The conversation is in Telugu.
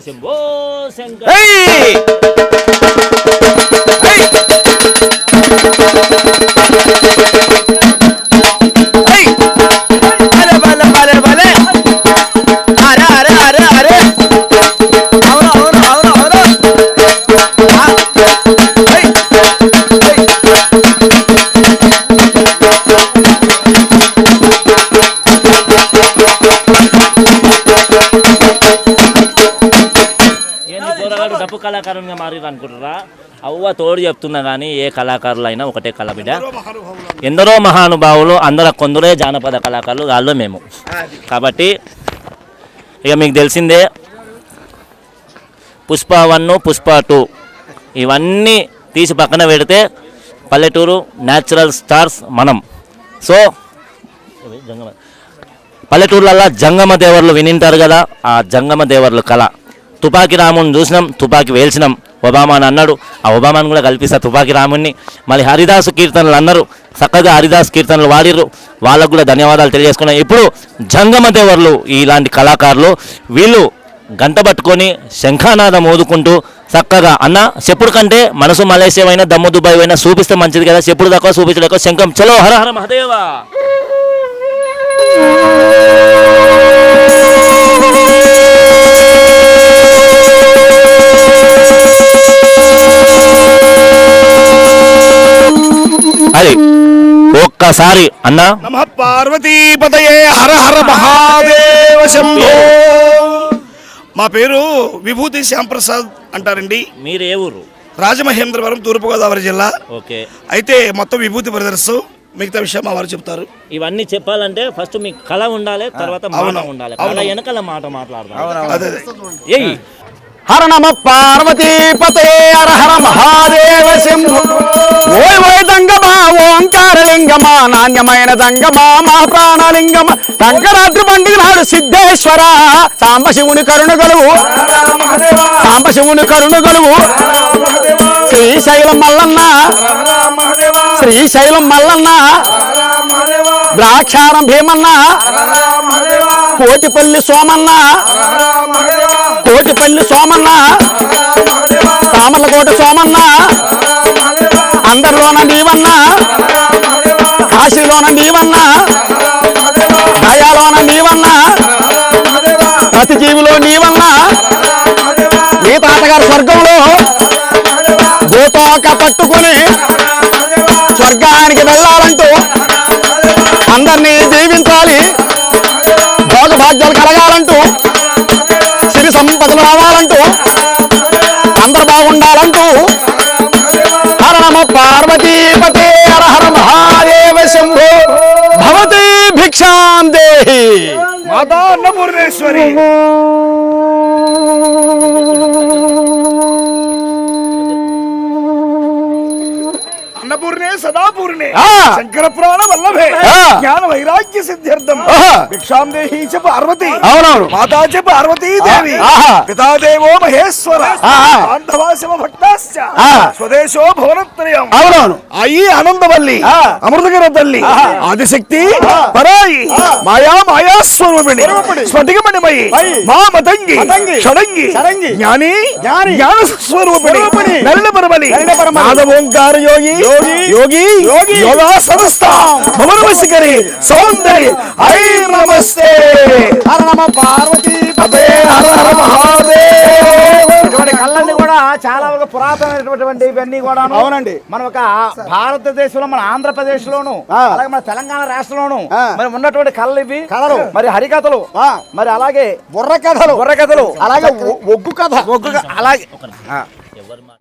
శంభో శంకర ఏయ్! ఏయ్! ఏయ్! కళాకారునిగా మారి అనుకుంటారా అవ్వ తోడు చెప్తున్నా కానీ ఏ కళాకారులైనా ఒకటే కళ బిడ్డ. ఎందరో మహానుభావులు అందరూ కొందరే జానపద కళాకారులు వాళ్ళు మేము. కాబట్టి ఇక మీకు తెలిసిందే పుష్ప వన్ పుష్ప టూ ఇవన్నీ తీసి పక్కన పెడితే పల్లెటూరు న్యాచురల్ స్టార్స్ మనం. సో పల్లెటూర్లలో జంగమ దేవర్లు వినింటారు కదా ఆ జంగమ దేవర్లు కళ. తుపాకి రాముని చూసినాం తుపాకి వేల్చినాం. ఒబామా అని అన్నాడు. ఆ ఒబామాని కూడా కల్పిస్తా తుపాకి రాముణ్ణి. మళ్ళీ హరిదాసు కీర్తనలు అన్నారు. చక్కగా హరిదాస్ కీర్తనలు వాడిర్రు. వాళ్ళకు కూడా ధన్యవాదాలు తెలియజేసుకున్నాం. ఇప్పుడు జంగమ దేవర్లు ఇలాంటి కళాకారులు వీళ్ళు గంట పట్టుకొని శంఖానాదం ఓదుకుంటూ చక్కగా అన్న చెప్పుడు కంటే మనసు మలేసియమైన దమ్ము దుబాయ్ అయినా చూపిస్తే మంచిది కదా. చెప్పుడు తక్కువ చూపించలేక శంఖం. చలో హర హర మహదేవా! ఒక్కసారి అన్నా. నమ పార్వతీపతయే హర హర మహాదేవ శంభో. మా పేరు విభూతి శ్యాంప్రసాద్ అంటారండి. మీరు ఏ ఊరు? రాజమహేంద్రవరం తూర్పుగోదావరి జిల్లా. ఓకే. అయితే మొత్తం విభూతి బ్రదర్స్ మిగతా విషయం మా వారు చెప్తారు. ఇవన్నీ చెప్పాలంటే ఫస్ట్ మీకు కళ ఉండాలి తర్వాత మాట. ఉండాలి. వెనకాల మాట మాట్లాడదాం. అదే హర నమ పార్వతీపతే హర హర మహాదేవ శంభు. ఓయ్ ఓయ్ దంగమా ఓంకారలింగమా నాణ్యమైన దంగమా మా ప్రాణలింగమ సంకరాత్రి పండుగ నాడు సిద్ధేశ్వర. సాంబశివుని కరుణ గలువు సాంబశివుని కరుణ గలువు శ్రీశైలం మల్లన్న. శ్రీశైలం మల్లన్న. ద్రాక్షారం భీమన్న. కోటిపల్లి సోమన్న. కోటిపల్లి సోమన్న. సామలకోట సోమన్న. అందరిలోన నీవన్న. కాశీలోన నీవన్న. దయాలోన నీవన్న. ప్రతి జీవిలో నీవన్న. నీ తాతగారు స్వర్గంలో గోతోక పట్టుకొని స్వర్గానికి వెళ్ళాలి? భాగ్యాలు కలగాలంటూ సిరి సంపదలు రావాలంటూ అందరు బాగుండాలంటూ హర నమ పార్వతీపతే హర హర మహాదేవ శంభో భవతి భిక్షాం దేహి. మాతా అన్నపూర్ణేశ్వరి. అన్నపూర్ణే సదాపూర్ణే. శంకర ప్రాణ వల్లభే. జ్ఞాన వైరాగ్య సిద్ధ్యర్థం. భిక్షాం దేహి చ పార్వతి అవునవును మాతా చ పార్వతీ దేవి ఆహా. పితాదేవో మహేశ్వర. బాంధవా శివ భక్తాశ్చ. స్వదేశో భువనత్రయం అవునవును అయి ఆనందవల్లి. అమృతగిర తల్లి ఆదిశక్తి పరాయి మాయా మాయా స్వరూపిణి స్ఫటికమణిమయి మా మతంగి. షడంగి. జ్ఞాని జ్ఞాని. స్వరూపిణి. నలిన పరమలి నలిన పరమలి. నాదోంకార యోగి యోగి. యోగి యోగి. యోగా సమస్తాం భవనవశికరి సౌందర్య ఐ నమస్తే హర నమ పార్వతీపతే హర హర మహాదేవ్ ఇటువంటి కళ్ళన్నీ కూడా చాలా ఒక పురాతనమైనటువంటి ఇవన్నీ కూడా అవునండి. మన ఒక భారతదేశంలో మన ఆంధ్రప్రదేశ్ లోను. అలాగే మన తెలంగాణ రాష్ట్రంలోను. మరి ఉన్నటువంటి కళ్ళు ఇవి కథలు. మరి హరికథలు. మరి అలాగే బుర్ర కథలు బుర్ర కథలు అలాగే ఒ- ఒగ్గు కథ ఒగ్గు అలాగే ఎవరు మా-